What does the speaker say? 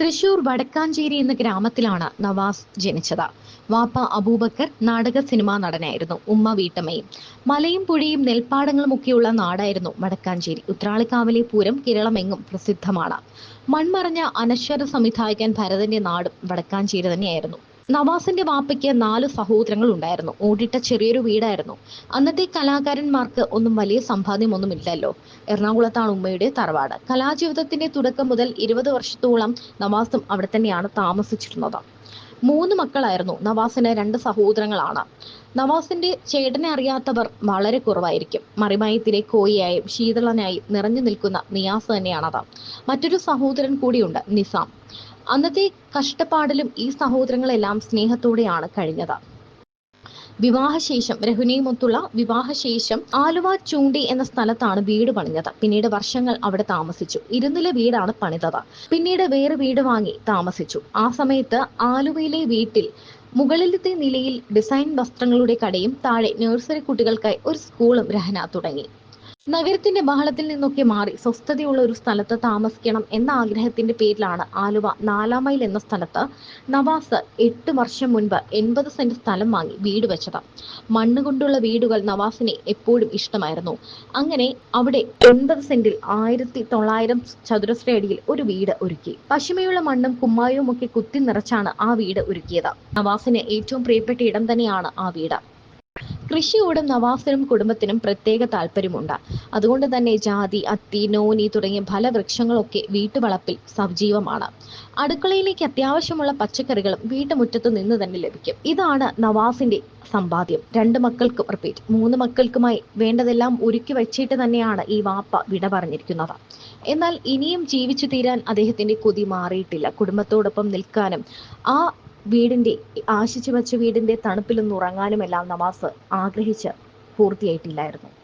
തൃശൂർ വടക്കാഞ്ചേരി എന്ന ഗ്രാമത്തിലാണ് നവാസ് ജനിച്ചത്. വാപ്പ അബൂബക്കർ നാടക സിനിമാ നടനായിരുന്നു. ഉമ്മ വീട്ടമ്മയും മലയും പുഴയും നെൽപ്പാടങ്ങളും ഒക്കെയുള്ള നാടായിരുന്നു വടക്കാഞ്ചേരി. ഉത്രാളിക്കാവിലെ പൂരം കേരളമെങ്ങും പ്രസിദ്ധമാണ്. മൺമറഞ്ഞ അനശ്വര സംവിധായകൻ ഭരതന്റെ നാടും വടക്കാഞ്ചേരി തന്നെയായിരുന്നു. നവാസിന്റെ വാപ്പയ്ക്ക് നാല് സഹോദരങ്ങൾ ഉണ്ടായിരുന്നു ഓടിട്ട ചെറിയൊരു വീടായിരുന്നു. അന്നത്തെ കലാകാരന്മാർക്ക് ഒന്നും വലിയ സമ്പാദ്യമൊന്നും ഇല്ലല്ലോ എറണാകുളത്താണ് ഉമ്മയുടെ തറവാട്. കലാജീവിതത്തിന്റെ തുടക്കം മുതൽ ഇരുപത് വർഷത്തോളം നവാസും അവിടെ തന്നെയാണ് താമസിച്ചിരുന്നത്. മൂന്ന് മക്കളായിരുന്നു. നവാസിന് രണ്ട് സഹോദരങ്ങളാണ്. നവാസിന്റെ ചേട്ടനെ അറിയാത്തവർ വളരെ കുറവായിരിക്കും. മറിമയത്തിലെ കോയിയായും ശീതളനായും നിറഞ്ഞു നിൽക്കുന്ന നിയാസ് തന്നെയാണത്. മറ്റൊരു സഹോദരൻ കൂടിയുണ്ട് നിസാം. അന്നത്തെ കഷ്ടപ്പാടിലും ഈ സഹോദരങ്ങളെല്ലാം സ്നേഹത്തോടെയാണ് കഴിഞ്ഞത്. വിവാഹശേഷം രഹുനയുമൊത്തുള്ള വിവാഹശേഷം ആലുവ ചൂണ്ടി എന്ന സ്ഥലത്താണ് വീട് പണിഞ്ഞത്. പിന്നീട് വർഷങ്ങൾ അവിടെ താമസിച്ചു. ഇരുന്നില വീടാണ് പണിതത്. പിന്നീട് വേറെ വീട് വാങ്ങി താമസിച്ചു. ആ സമയത്ത് ആലുവയിലെ വീട്ടിൽ മുകളിലത്തെ നിലയിൽ ഡിസൈൻ വസ്ത്രങ്ങളുടെ കടയും താഴെ നഴ്സറി കുട്ടികൾക്കായി ഒരു സ്കൂളും രഹന തുടങ്ങി. നഗരത്തിന്റെ ബഹളത്തിൽ നിന്നൊക്കെ മാറി സ്വസ്ഥതയുള്ള ഒരു സ്ഥലത്ത് താമസിക്കണം എന്ന ആഗ്രഹത്തിന്റെ പേരിലാണ് ആലുവ നാലാം മൈൽ എന്ന സ്ഥലത്ത് നവാസ് എട്ട് വർഷം മുൻപ് എൺപത് സെന്റ് സ്ഥലം വാങ്ങി വീട് വെച്ചത്. മണ്ണുകൊണ്ടുള്ള വീടുകൾ നവാസിനെ എപ്പോഴും ഇഷ്ടമായിരുന്നു. അങ്ങനെ അവിടെ എൺപത് സെന്റിൽ ആയിരത്തി തൊള്ളായിരം ചതുരശ്ര അടിയിൽ ഒരു വീട് ഒരുക്കി. പശിമയുള്ള മണ്ണും കുമ്മായവും ഒക്കെ കുത്തി നിറച്ചാണ് ആ വീട് ഒരുക്കിയത്. നവാസിന് ഏറ്റവും പ്രിയപ്പെട്ട ഇടം തന്നെയാണ് ആ വീട്. കൃഷിയോടും നവാസിനും കുടുംബത്തിനും പ്രത്യേക താല്പര്യമുണ്ട്. അതുകൊണ്ട് തന്നെ ജാതി അത്തി നോനി തുടങ്ങിയ ഫലവൃക്ഷങ്ങളൊക്കെ വീട്ടുവളപ്പിൽ സജീവമാണ്. അടുക്കളയിലേക്ക് അത്യാവശ്യമുള്ള പച്ചക്കറികളും വീട്ടുമുറ്റത്ത് നിന്ന് തന്നെ ലഭിക്കും. ഇതാണ് നവാസിന്റെ സമ്പാദ്യം. രണ്ട് മക്കൾക്കും റിപ്പീറ്റ് മൂന്ന് മക്കൾക്കുമായി വേണ്ടതെല്ലാം ഒരുക്കി വച്ചിട്ട് തന്നെയാണ് ഈ വാപ്പ വിട പറഞ്ഞിരിക്കുന്നത്. എന്നാൽ ഇനിയും ജീവിച്ചു തീരാൻ അദ്ദേഹത്തിന്റെ കൊതി മാറിയിട്ടില്ല. കുടുംബത്തോടൊപ്പം നിൽക്കാനും ആ വീടിന്റെ ആശിച്ചു വച്ച വീടിന്റെ തണുപ്പിലൊന്ന് ഉറങ്ങാനുമെല്ലാം നവാസ് ആഗ്രഹിച്ച് പൂർത്തിയായിട്ടില്ലായിരുന്നു.